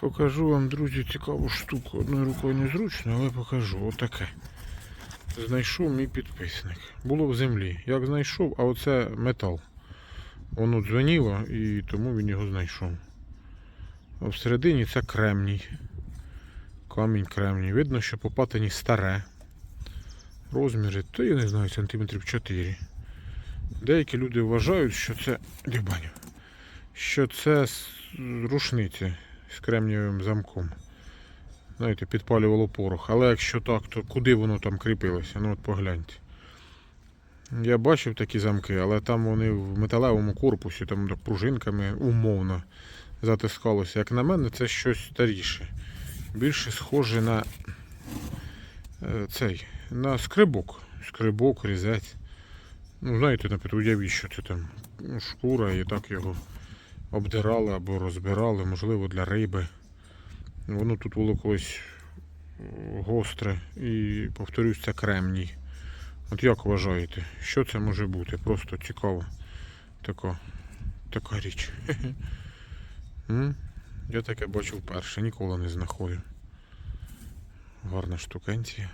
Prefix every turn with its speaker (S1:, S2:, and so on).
S1: Покажу вам, друзі, цікаву штуку. Одною рукою незручно, але покажу. Отаке. Знайшов мій підписник. Було в землі. Як знайшов, а оце метал. Воно дзвонило і тому він його знайшов. А всередині це кремній. Камінь кремній. Видно, що по патині старе. Розміри, то я не знаю, сантиметрів 4. Деякі люди вважають, що це. Що це рушниці з кремнієвим замком. Знаєте, підпалювало порох. Але якщо так, то куди воно там кріпилося? Ну от погляньте. Я бачив такі замки, але там вони в металевому корпусі, там пружинками умовно затискалося. Як на мене, це щось старіше. Більше схоже на е, цей, на скрибок. Скрибок, різець. Ну, знаєте, наприклад, уявіть, що це там шкура і так його обдирали або розбирали, можливо, для риби. Воно тут було колись е, гостре і, повторюсь, це кремній. От як вважаєте, що це може бути? Просто цікаво. Така, така річ. Я таке бачив вперше, ніколи не знаходив. Гарна штукенція.